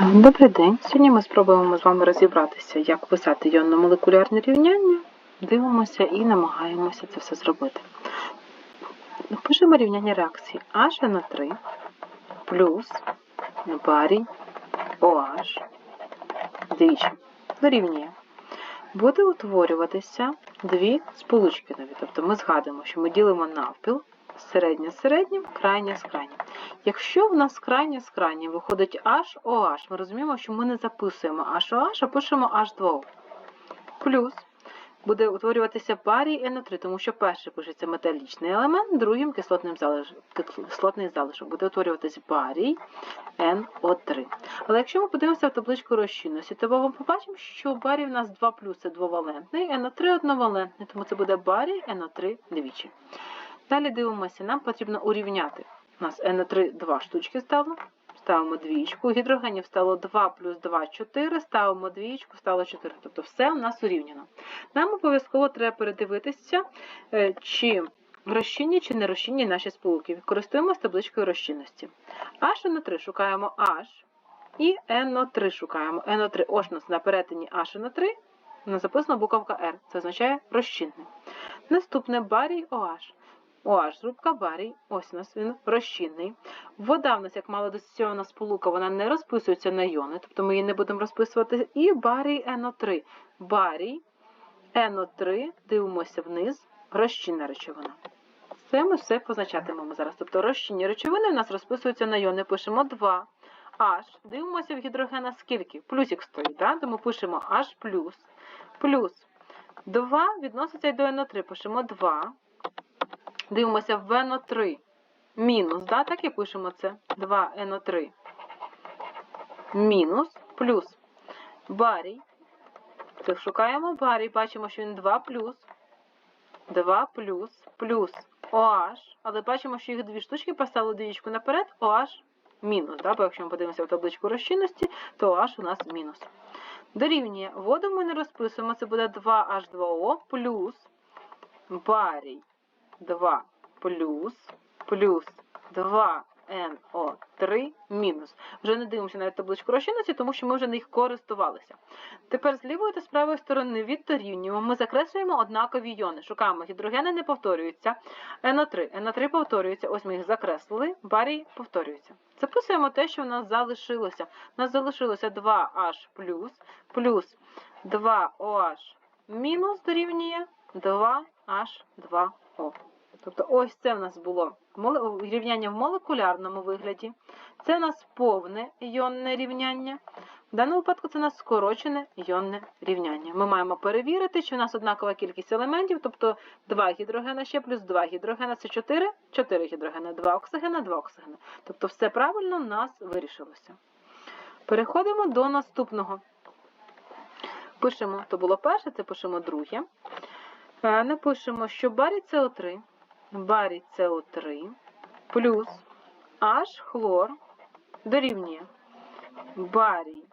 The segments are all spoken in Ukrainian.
Добрий день. Сьогодні ми спробуємо з вами розібратися, як писати йонно-молекулярне рівняння. Дивимося і намагаємося це все зробити. Пишемо рівняння реакції HNO3 плюс барій OH двічі дорівнює. Буде утворюватися дві сполучки нові. Тобто ми згадуємо, що ми ділимо навпіл середнє з середнім, крайнє з крайнім. Якщо в нас крайнє з крайнім виходить HOH, ми розуміємо, що ми не записуємо HOH, а пишемо H2O. Плюс буде утворюватися барій NO3, тому що перший пишеться металічний елемент, другим кислотним кислотний залишок. Буде утворюватися барій NO3. Але якщо ми подивимося в табличку розчинності, то ми побачимо, що барій в нас 2 плюс це двовалентний, NO3 одновалентний, тому це буде барій NO3 двічі. Далі дивимося, нам потрібно урівняти. У нас NO3 2 штучки стало. Ставимо двічку. Гідрогенів стало 2 плюс 2 4, ставимо двічку, стало 4. Тобто все у нас урівняно. Нам обов'язково треба передивитися, е, чи розчинні чи не розчинні наші сполуки. Користуємося табличкою розчинності. HNO3 шукаємо H і NO3 шукаємо. NO3 ось у нас на перетині HNO3, у нас записана буковка R. Це означає розчинний. Наступне барій OH. OH, рубка барій, ось у нас він розчинний. Вода в нас, як малодисоціована сполука, вона не розписується на йони, тобто ми її не будемо розписувати. І барій НО3. Барій НО3, дивимося вниз, розчинна речовина. Це ми все позначатимемо зараз. Тобто розчинні речовини в нас розписуються на йони. Пишемо 2. H. Дивимося в гідрогена скільки? Плюсик стоїть, так? тому пишемо H плюс. Плюс 2 відноситься до НО3. Пишемо 2. Дивимося в НО3 мінус, да? так і пишемо це. 2НО3 мінус плюс барій. Так, шукаємо барій, бачимо, що він 2 плюс. 2 плюс плюс OH, але бачимо, що їх дві штучки поставили двічку наперед, OH мінус. Да? Бо якщо ми подивимося в табличку розчинності, то OH у нас мінус. Дорівнює воду ми не розписуємо, це буде 2H2O плюс барій 2 плюс плюс 2NO3 мінус. Вже не дивимося на табличку розчинності, тому що ми вже не їх користувалися. Тепер з лівої та з правої сторони від дорівнюємо, ми закреслюємо однакові йони. Шукаємо, гідрогени не повторюються. НО3. НО3 повторюється, ось ми їх закреслили, барій повторюється. Записуємо те, що в нас залишилося. У нас залишилося 2H плюс плюс 2OH мінус дорівнює 2H2O. Тобто ось це в нас було рівняння в молекулярному вигляді. Це у нас повне йонне рівняння. В даному випадку це у нас скорочене йонне рівняння. Ми маємо перевірити, чи у нас однакова кількість елементів, тобто 2 гідрогена ще плюс 2 гідрогена це 4, 4 гідрогена, 2 оксигена, 2 оксигена. Тобто все правильно у нас вирішилося. Переходимо до наступного. Пишемо, то було перше, це пишемо друге. Напишемо, що барій СО3 барій СО3 плюс H хлор дорівнює барій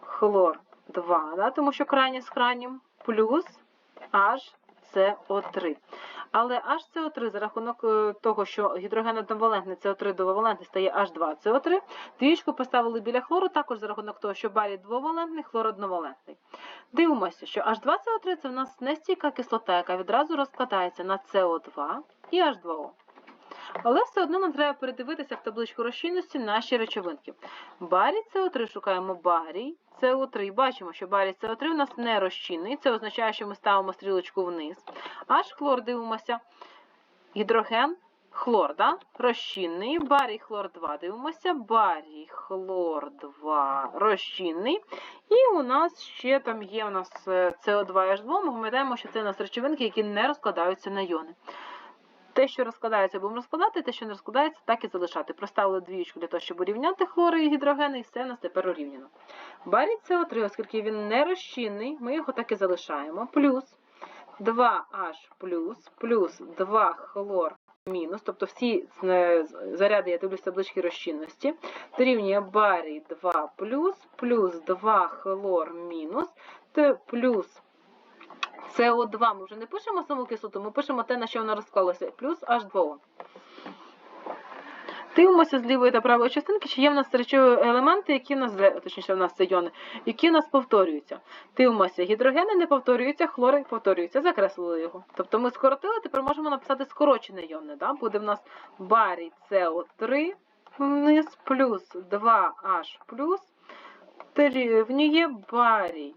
хлор 2, да, тому що крайнє з крайнім, плюс HCO3. Але HCO3 за рахунок е, того, що гідроген одновалентний СО3 двовалентний стає H2CO3, двічку поставили біля хлору, також за рахунок того, що барій двовалентний, хлор одновалентний. Дивимося, що H2CO3 це в нас нестійка кислота, яка відразу розкладається на СО2 і H2O. Але все одно нам треба передивитися в табличку розчинності наші речовинки. Барій СО3 шукаємо барій СО3. Бачимо, що барій СО3 у нас не розчинний. Це означає, що ми ставимо стрілочку вниз. Аж хлор дивимося. Гідроген, хлор, да? розчинний. Барій хлор 2 дивимося. Барій хлор 2 розчинний. І у нас ще там є у нас СО2H2. Ми пам'ятаємо, що це у нас речовинки, які не розкладаються на йони. Те, що розкладається, будемо розкладати, те, що не розкладається, так і залишати. Проставили двічку для того, щоб урівняти хлори і гідрогени, і все у нас тепер урівняно. Барій СО3, оскільки він не розчинний, ми його так і залишаємо. Плюс 2H плюс, плюс 2 хлор мінус, тобто всі заряди, я дивлюсь таблички розчинності, дорівнює барій 2 плюс, плюс 2 хлор мінус, плюс СО2 ми вже не пишемо саму кислоту, ми пишемо те, на що вона розклалася, плюс H2O. Дивимося з лівої та правої частинки, чи є в нас речові елементи, які в нас, точніше, в нас це йони, які в нас повторюються. Дивимося, гідрогени не повторюються, хлори повторюються, закреслили його. Тобто ми скоротили, тепер можемо написати скорочене йони. Да? Буде в нас барій СО3 вниз плюс 2H плюс дорівнює барій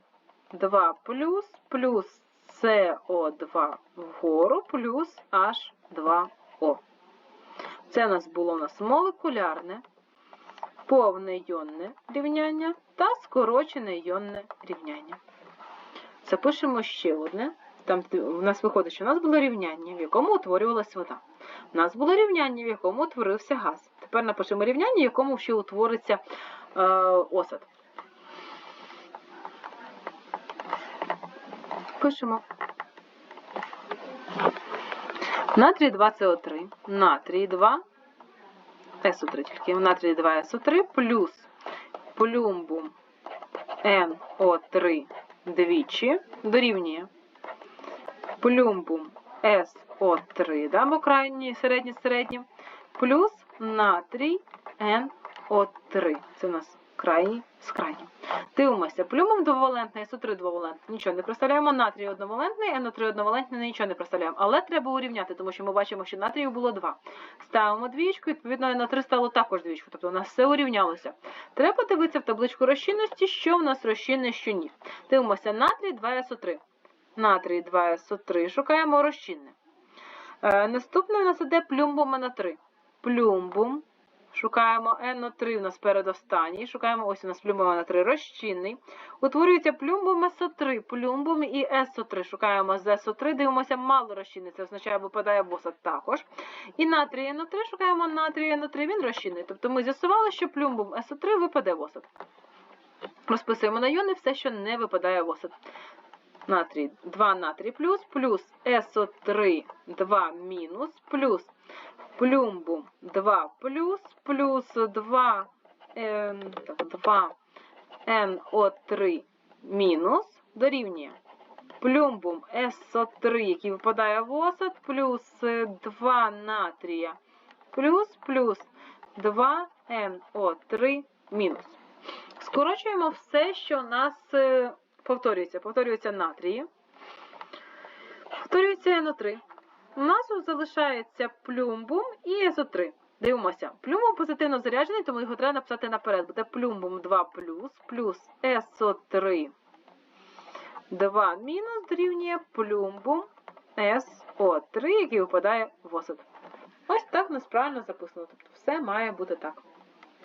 2 плюс плюс СО2 вгору плюс H2O. Це у нас було у нас молекулярне, повне йонне рівняння та скорочене йонне рівняння. Запишемо ще одне. Там в нас виходить, що у нас було рівняння, в якому утворювалась вода. У нас було рівняння, в якому утворився газ. Тепер напишемо рівняння, в якому ще утвориться е, осад. Пишемо. Натрій 2 СО3, натрій 2 СО3 тільки, натрій 2 СО3 плюс плюмбум НО3 двічі дорівнює плюмбум СО3, да, бо крайні, середні, середні, плюс натрій НО3. Це у нас крайній з крайнім. Дивимося, плюмом двовалентний, СО3 двовалентний, нічого не представляємо, натрій одновалентний, НО3 одновалентний, нічого не представляємо. Але треба урівняти, тому що ми бачимо, що натрію було 2. Ставимо двічку, відповідно, НО3 стало також двічку, тобто у нас все урівнялося. Треба дивитися в табличку розчинності, що в нас розчинне, що ні. Дивимося, натрій 2СО3. Натрій 2СО3, шукаємо розчинне. Е, наступне у нас іде плюмбум НО3. Плюмбум Шукаємо NO3 у нас передостанній. Шукаємо ось у нас плюмбум NO3 розчинний. Утворюється плюмбум СО3, плюмбум і СО3. Шукаємо з СО3, дивимося мало розчинний, це означає, випадає в осад також. І натрій NO3 шукаємо натрій NO3, він розчинний. Тобто ми з'ясували, що плюмбум СО3 випаде в осад. Розписуємо на йони все, що не випадає в осад. Натрій 2 натрій плюс, плюс СО3 2 мінус, плюс плюмбум 2 плюс, плюс 2, е, 2 NO3 мінус дорівнює плюмбум СО3, який випадає в осад, плюс 2 натрія плюс, плюс 2 NO3 мінус. Скорочуємо все, що у нас е, повторюється. Повторюється натрії. Повторюється НО3. У нас залишається плюмбум і СО3. Дивимося. Плюмбум позитивно заряджений, тому його треба написати наперед. Буде плюмбум 2 плюс, плюс СО3 2 мінус дорівнює плюмбум СО3, який випадає в осад. Ось так у нас правильно записано. Тобто все має бути так.